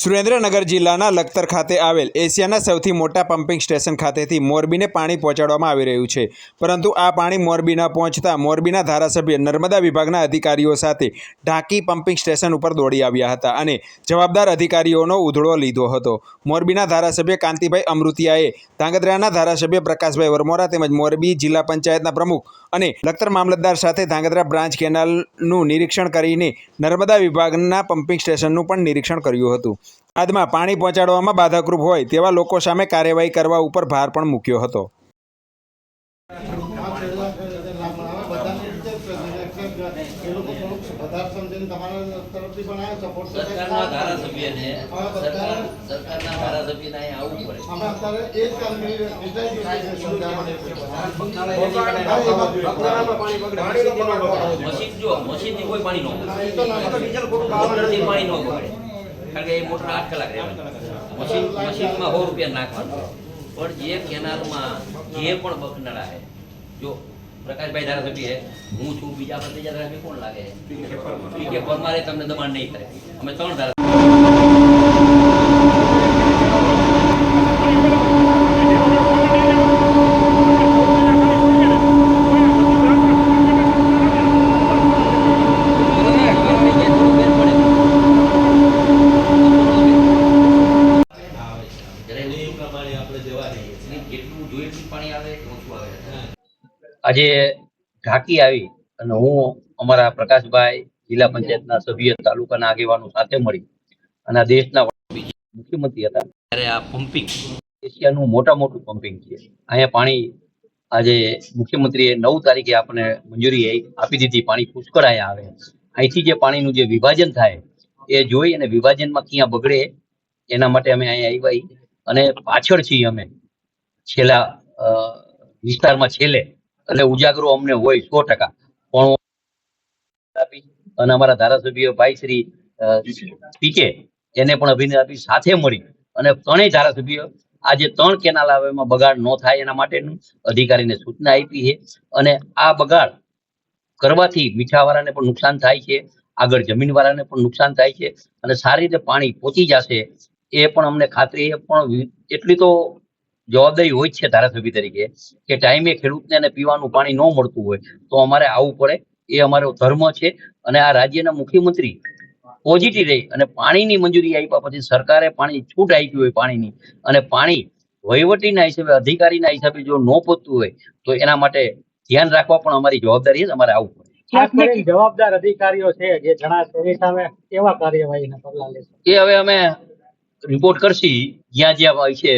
સુરેન્દ્રનગર જિલ્લાના લખતર ખાતે આવેલ એશિયાના સૌથી મોટા પમ્પિંગ સ્ટેશન ખાતેથી મોરબીને પાણી પહોંચાડવામાં આવી રહ્યું છે. પરંતુ આ પાણી મોરબી ન પહોંચતા મોરબીના ધારાસભ્ય નર્મદા વિભાગના અધિકારીઓ સાથે ઢાંકી પમ્પિંગ સ્ટેશન ઉપર દોડી આવ્યા હતા અને જવાબદાર અધિકારીઓનો ઉધડો લીધો હતો. મોરબીના ધારાસભ્ય કાંતિભાઈ અમૃતિયાએ ધાંગધ્રાના ધારાસભ્ય પ્રકાશભાઈ વરમોરા તેમજ મોરબી જિલ્લા પંચાયતના પ્રમુખ અને લખતર મામલતદાર સાથે ધાંગધ્રા બ્રાન્ચ કેનાલનું નિરીક્ષણ કરીને નર્મદા વિભાગના પમ્પિંગ સ્ટેશનનું પણ નિરીક્ષણ કર્યું હતું. બાદમાં પાણી પહોંચાડવામાં બાધાકરૂપ હોય તેવા લોકો સામે કાર્યવાહી કરવા ઉપર ભાર પણ મૂક્યો હતો. સરકારના ધારાસભ્યને સરકાર સરકારના ધારાસભ્યને અહીં આવવું પડે. મશીન જો મશીનથી કોઈ પાણી ન બગડે પાણી ન બગડે કારણ કે એ મોટર આઠ કલાક રહેવાનું. મશીન મશીનમાં સો રૂપિયા નાખવાનું. પણ જે કેનાલમાં જે પણ બકનાળા છે જો પ્રકાશભાઈ ધારાસભ્ય છે. હું છું બીજા બધા ધારાસભ્ય કોણ લાગે? છે કે પરમારે. તમને દબાણ નહીં કરે. અમે ત્રણ ધારા આપણે જવા રહીએ છીએ. જોઈએ પાણી આવે કે ઓછું આવે. આજે ઢાંકી આવી અને હું અમારા પ્રકાશભાઈ જિલ્લા પંચાયતના સભ્ય તાલુકાના આગેવાનો સાથે મળી અને આ દેશના મુખ્યમંત્રી હતા. ત્યારે આ પમ્પિંગ એશિયાનું મોટા મોટું પમ્પિંગ છે. અહીંયા પાણી આજે મુખ્યમંત્રીએ નવ તારીખે આપણને મંજૂરી આપી દીધી. પાણી પુષ્કળ અહીંયા આવે. અહીંથી જે પાણીનું જે વિભાજન થાય એ જોઈ અને વિભાજનમાં ક્યાં બગડે એના માટે અમે અહીંયા આવ્યા અને પાછળ છીએ અમે. છેલ્લા વિસ્તારમાં છેલ્લે. એટલે ઉજાગરો અમને હોય સો ટકા. પણ અને અમારા ધારાસભ્ય ભાઈ શ્રી પીકે એને પણ અભિનંદન આપી સાથે મળી. અને ત્રણેય ધારાસભ્ય આજે ત્રણ કેનાલ આવે એમાં બગાડ ન થાય એના માટેનું અધિકારીને સૂચના આપી છે. અને આ બગાડ કરવાથી મીઠાવાળાને પણ નુકસાન થાય છે, આગળ જમીનવાળાને પણ નુકસાન થાય છે અને સારી રીતે પાણી પહોંચી જશે એ પણ અમને ખાતરી છે. પણ એટલી તો જવાબદારી હોય છે ધારાસભ્ય તરીકે કે ટાઈમે ખેડૂતને અને પીવાનું પાણી ન મળતું હોય તો અમારે આવવું પડે. એ અમારો ધર્મ છે અને આ રાજ્યના મુખ્યમંત્રી પોઝિટિવ રહી અને પાણીની મંજૂરી આપ્યા પછી સરકારે પાણી છૂટ આપી હોય પાણીની અને પાણી વહીવટીના હિસાબે અધિકારીના હિસાબે જો ન પહોંચતું હોય તો એના માટે ધ્યાન રાખવા પણ અમારી જવાબદારી છે અમારે આવવું પડે. જવાબદાર અધિકારીઓ છે જે જણાશે એની સામે કેવા કાર્યવાહીના પગલા લેશે? એ હવે અમે રિપોર્ટ કરશી જ્યાં જ્યાં હોય છે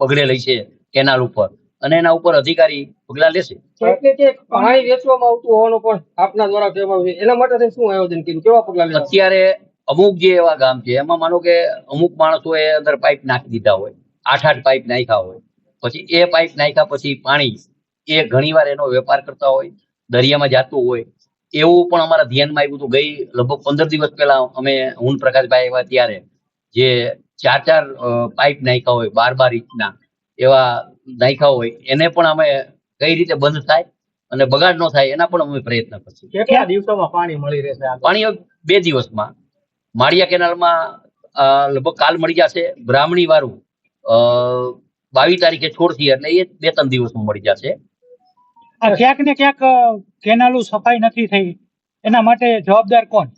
પગડેલી છે કેનાલ ઉપર. અને એના ઉપર અધિકારી પગલા લેશે. એટલે કે પાણી વેચવામાં આવતું હોવાનું પણ આપના દ્વારા કહેવામાં આવ્યું એના માટે શું આયોજન કર્યું? કેવા પગલા લેવા? અત્યારે અમુક જે એવા ગામ છે એમાં માનો કે અમુક માણસોએ અંદર પાઇપ નાખી દીધા હોય. આઠ આઠ પાઇપ નાખ્યા હોય. પછી એ પાઇપ નાખ્યા પછી પાણી એ ઘણીવાર એનો વેપાર કરતા હોય દરિયામાં જતું હોય. એવું પણ અમારા ધ્યાનમાં આવ્યું હતું. ગઈ લગભગ પંદર દિવસ પહેલા અમે હું પ્રકાશભાઈ આવ્યા ત્યારે. જે ચાર ચાર પાઇપ નાખ્યા હોય બાર બાર ઇંચના એવા નાખ્યા હોય એને પણ અમે કઈ રીતે બંધ થાય અને બગાડ ન થાય એના પણ અમે પ્રયત્ન કરશું. કેટલા દિવસોમાં પાણી મળી રહેશે પાણી બે દિવસમાં. માળિયા કેનાલમાં લગભગ કાલ મળી જશે. બ્રાહ્મણી વાળું બાવીસ તારીખે છોડથી એટલે એ બે ત્રણ દિવસમાં મળી જશે. ક્યાંક ને ક્યાંક કેનાલો સફાઈ નથી થઈ. એના માટે જવાબદાર કોણ?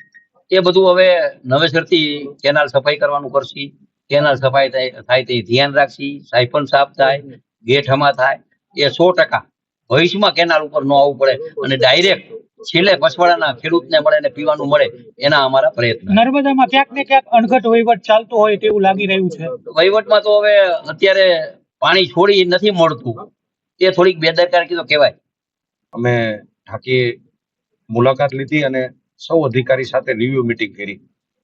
એ બધું હવે નવેસરથી કેનાલ સફાઈ કરવાનું કરશી. કેનાલ સફાઈ થાય થાય તે ધ્યાન રાખશી સાયપન સાફ થાય ગેટ હમા થાય એ સો ટકા. ભવિષ્યમાં કેનાલ ઉપર ન આવવું પડે અને ડાયરેક્ટ છેલ્લે પછવાડાના ખેડૂતને મળે ને પીવાનું મળે એના અમારા પ્રયત્ન. નર્મદામાં ક્યાંક ને ક્યાંક અણઘટ વહીવટ ચાલતો હોય તેવું લાગી રહ્યું છે. વહીવટમાં તો હવે અત્યારે પાણી છોડી નથી મળતું. એ થોડીક બેદરકારી તો કહેવાય. અમે ઢાંકી મુલાકાત લીધી અને સૌ અધિકારી સાથે રિવ્યુ મીટિંગ કરી.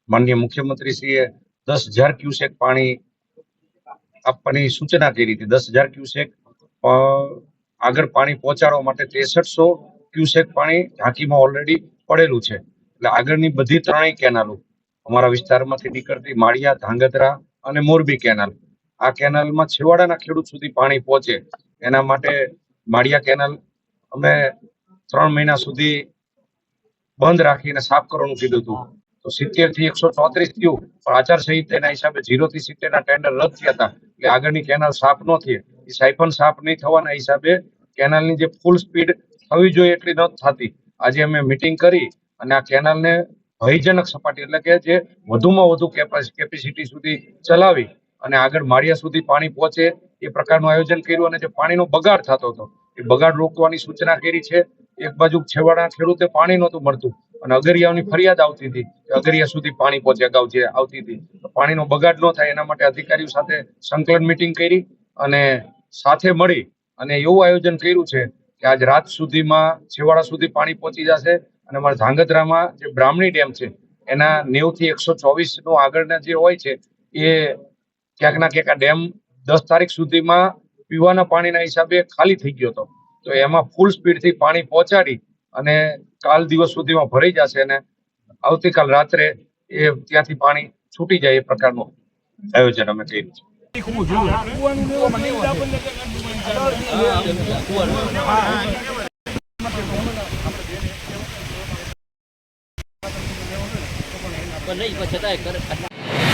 માનનીય મુખ્યમંત્રીશ્રીએ દસ હજાર ક્યુસેક પાણી આપવાની સૂચના કરી હતી. દસ હજાર ક્યુસેક આગળ પાણી પહોંચાડવા માટે ત્રેસઠસો ક્યુસેક પાણી ઢાંકીમાં ઓલરેડી પડેલું છે. એટલે આગળની બધી ત્રણેય કેનાલો અમારા વિસ્તારમાંથી નીકળતી માળિયા, ધાંગધ્રા અને મોરબી કેનાલ આ કેનાલમાં છેવાડાના ખેડૂત સુધી પાણી પહોંચે. એના માટે માળિયા કેનાલ અમે ત્રણ મહિના સુધી બંધ રાખીને સાફ કરવાનું કીધું હતું. તો સિત્તેરથી એકસો ચોત્રીસ થયું. પણ આચારસંહિતાના હિસાબે ઝીરો થી સિત્તેર ના ટેન્ડર રદ થયા હતા. એટલે આગળની કેનાલ સાફ ન થઈ એ સાયફન સાફ નહીં થવાના હિસાબે કેનાલની જે ફૂલ સ્પીડ થવી જોઈએ એટલી ન થતી. આજે અમે મિટિંગ કરી અને આ કેનાલને ભયજનક સપાટી એટલે કે જે વધુમાં વધુ કેપેસિટી સુધી ચલાવી અને આગળ માળિયા સુધી પાણી પહોંચે એ પ્રકારનું આયોજન કર્યું અને જે પાણીનો બગાડ થતો હતો, એ બગાડ રોકવાની સૂચના કરી છે. એક બાજુ છેવાડા ખેડૂતે પાણી નહોતું મળતું. અને અગરિયાઓની ફરિયાદ આવતી હતી કે અગરિયા સુધી પાણી પહોંચે અગાઉ જે આવતી હતી. પાણીનો બગાડ ન થાય એના માટે અધિકારીઓ સાથે સંકલન મિટિંગ કરી અને સાથે મળી અને એવું આયોજન કર્યું છે કે આજ રાત સુધીમાં છેવાડા સુધી પાણી પહોંચી જશે અને અમારા ધાંગધ્રામાં જે બ્રાહ્મણી ડેમ છે, એના નેવું થી એકસો ચોવીસનું આગળના જે હોય છે, એ ક્યાંક ના ક્યાંક આ ડેમ દસ તારીખ સુધીમાં પીવાના પાણીના હિસાબે ખાલી થઈ ગયો હતો. તો એમાં ફૂલ સ્પીડથી પાણી પહોંચાડી અને કાલ દિવસ સુધીમાં ભરાઈ જશે અને આવતીકાલ રાત્રે એ ત્યાંથી પાણી છૂટી જાય એ પ્રકારનું આયોજન અમે કર્યું છે. નહીં પણ છતાંય